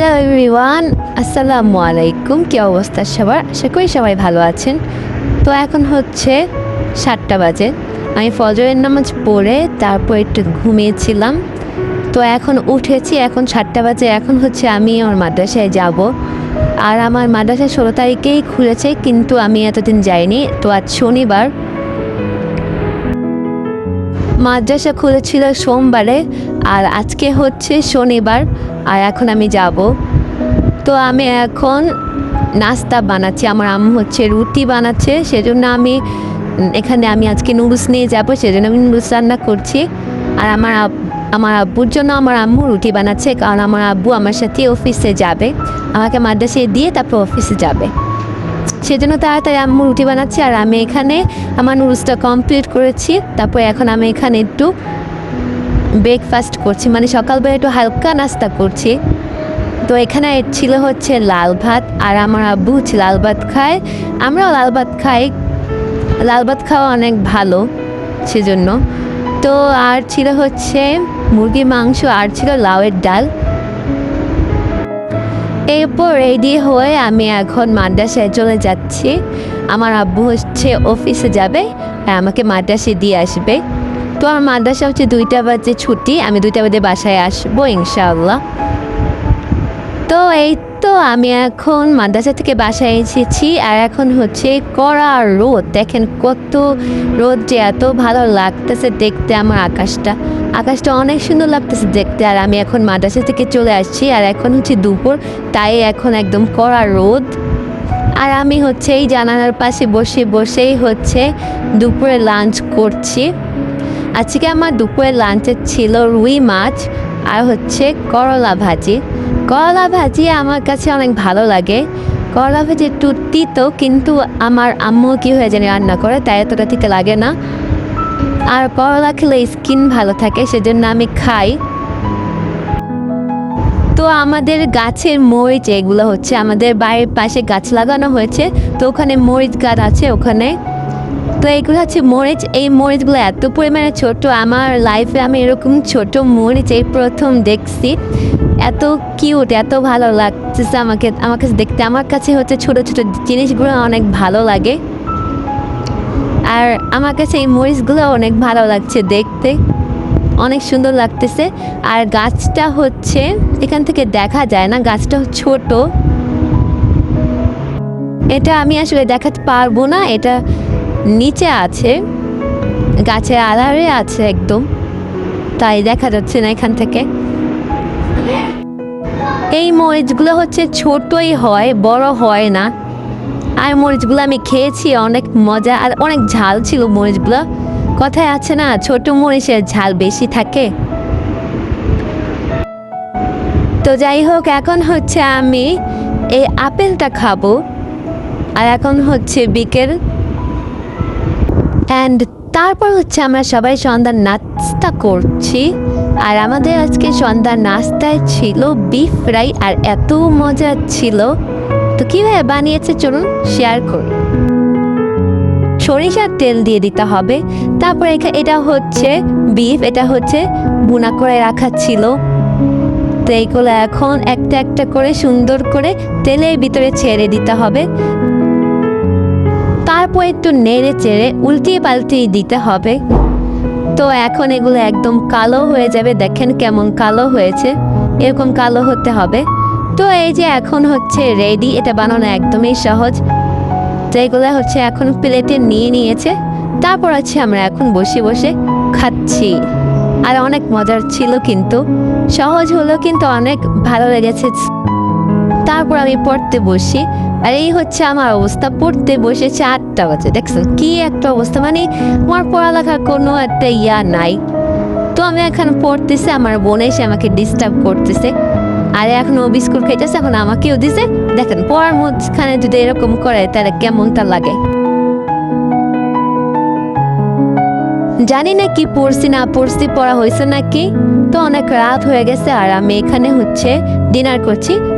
Hello everyone আসসালামু আলাইকুম কী অবস্থা সবার? আশা করি সবাই ভালো আছেন। তো এখন হচ্ছে সাতটা বাজে। আমি ফজরের নামাজ পড়ে তারপর একটু ঘুমিয়েছিলাম। তো এখন উঠেছি, এখন সাতটা বাজে। এখন হচ্ছে আমি আমার মাদ্রাসায় যাব। আর আমার মাদ্রাসা ষোলো তারিখেই খুলেছে, কিন্তু আমি এতদিন যাইনি। তো আজ শনিবার। মাদ্রাসা খুলেছিল সোমবারে, আর আজকে হচ্ছে শনিবার। আর এখন আমি যাব। তো আমি এখন নাস্তা বানাচ্ছি। আমার আম্মু হচ্ছে রুটি বানাচ্ছে। সেজন্য আমি, এখানে আমি আজকে নুডলস নিয়ে যাব। সেজন্য আমি নুডলস রান্না করছি। আর আমার আমার আব্বুর জন্য আমার আম্মু রুটি বানাচ্ছে। কারণ আমার আব্বু আমার সাথে অফিসে যাবে। আমাকে মাদ্রাসায় দিয়ে তারপর অফিসে যাবে। সেজন্য তাড়াতাড়ি আম্মু রুটি বানাচ্ছে। আর আমি এখানে আমার নুডলসটা কমপ্লিট করেছি। তারপর এখন আমি এখানে একটু ব্রেকফাস্ট করছি মানে সকালবেলা একটু হালকা নাস্তা করছি। তো এখানে ছিল হচ্ছে লাল ভাত, আর আমার আব্বু হচ্ছে লাল ভাত খায়। আমরাও লাল ভাত খাই। লাল ভাত খাওয়া অনেক ভালো সেজন্য। তো আর ছিল হচ্ছে মুরগির মাংস, আর ছিল লাউয়ের ডাল। এরপর রেডি হয়ে আমি এখন মাদ্রাসায় চলে যাচ্ছি। আমার আব্বু হচ্ছে অফিসে যাবে, আর আমাকে মাদ্রাসে দিয়ে আসবে। তো আমার মাদ্রাসা হচ্ছে দুইটা বাজে ছুটি, আমি দুইটা বাজে বাসায় আসব, ইনশাআল্লাহ। তো এই তো আমি এখন মাদ্রাসা থেকে বাসায় এসেছি, আর এখন হচ্ছে কড়া রোদ। দেখেন কত রোদ যে এত ভালো লাগতেছে দেখতে আমার আকাশটা। আকাশটা অনেক সুন্দর লাগতেছে দেখতে, আর আমি এখন মাদ্রাসা থেকে চলে আসছি, আর এখন হচ্ছে দুপুর, তাই এখন একদম কড়া রোদ। আর আমি হচ্ছে এই জানালার পাশে বসে বসেই হচ্ছে দুপুরে লাঞ্চ করছি। আজকে আমার দুপুরের লাঞ্চে ছিল রুই মাছ আর হচ্ছে করলা ভাজি। করলা ভাজি আমার কাছে অনেক ভালো লাগে। করলা ভাজি একটু তিতো, কিন্তু আমার আম্মু কী হয়ে জানি রান্না করে, তাই এতটা তিতে লাগে না। আর করলা খেলে স্কিন ভালো থাকে, সেজন্য আমি খাই। তো আমাদের গাছের মরিচ, এগুলো হচ্ছে আমাদের বাড়ির পাশে গাছ লাগানো হয়েছে, তো ওখানে মরিচ গাছ আছে, ওখানে তো এইগুলো হচ্ছে মরিচ। এই মরিচগুলো এত পরিমাণে ছোট, আমার লাইফে আমি এরকম ছোট মরিচ এই প্রথম দেখছি। এত কিউট এত ভালো লাগতেছে আমাকে আমার কাছে দেখতে। আমার কাছে হচ্ছে ছোট ছোট জিনিসগুলো অনেক ভালো লাগে। আর আমার কাছে এই মরিচগুলো অনেক ভালো লাগছে দেখতে। অনেক সুন্দর লাগতেছে। আর গাছটা হচ্ছে, এখান থেকে দেখা যায় না, গাছটা ছোট। এটা আমি আসলে দেখাতে পারব না, এটা নিচে আছে গাছের আড়ারে আছে একদম, তাই দেখা যাচ্ছে না এখান থেকে। এই মরিচগুলো হচ্ছে ছোটই হয়, বড় হয় না। আর মরিচগুলো আমি খেয়েছি, অনেক মজা, আর অনেক ঝাল ছিল মরিচগুলো। কথায় আছে না, ছোট মরিচের ঝাল বেশি থাকে। তো যাই হোক, এখন হচ্ছে আমি এই আপেলটা খাব। আর এখন হচ্ছে বিকেল অ্যান্ড তারপর হচ্ছে আমরা সবাই সন্ধ্যার নাস্তা করছি। আর আমাদের আজকে সন্ধ্যার নাস্তায় ছিল বিফ ফ্রাই আর এত মজা ছিল। তো কীভাবে বানিয়েছে চলুন শেয়ার করি। সরিষার তেল দিয়ে দিতে হবে। তারপর এটা হচ্ছে বিফ এটা হচ্ছে বুনা করে রাখা ছিল। তো এইগুলো এখন একটা একটা করে সুন্দর করে তেলের ভিতরে ছেড়ে দিতে হবে। তারপর একটু নেড়ে চেড়ে উল্টিয়ে পাল্টিয়ে দিতে হবে। তো এখন এগুলো একদম কালো হয়ে যাবে। দেখেন কেমন কালো হয়েছে। এরকম কালো হতে হবে। তো এই যে এখন হচ্ছে রেডি। এটা বানানো একদমই সহজ। তো এগুলো হচ্ছে এখন প্লেটে নিয়ে নিয়েছে। তারপর আছে আমরা এখন বসে বসে খাচ্ছি। আর অনেক মজার ছিল কিন্তু। সহজ হলো কিন্তু অনেক ভালো লেগেছে। তারপর আমি পড়তে বসি। আর এই হচ্ছে আমার অবস্থা। পড়তে বসেছে আটটা বাজে, দেখছ? কি একটা অবস্থা? মানে আমার পড়ালেখার কোনো একটা ইয়া নাই। তো আমি এখন পড়তেছি, আমার বোন এসে আমাকে ডিস্টার্ব করতেছে। আর এখন ও বিস্কুট খাইতেছে, এখন আমাকেও দিছে। দেখেন, পড়ার মধ্যখানে যদি এরকম করে, তাহলে কেমনটা লাগে? জানি না কি পড়ছি, না পড়ছি, পড়া হয়েছে নাকি? তো অনেক রাত হয়ে গেছে, আর আমি এখানে হচ্ছে ডিনার করছি।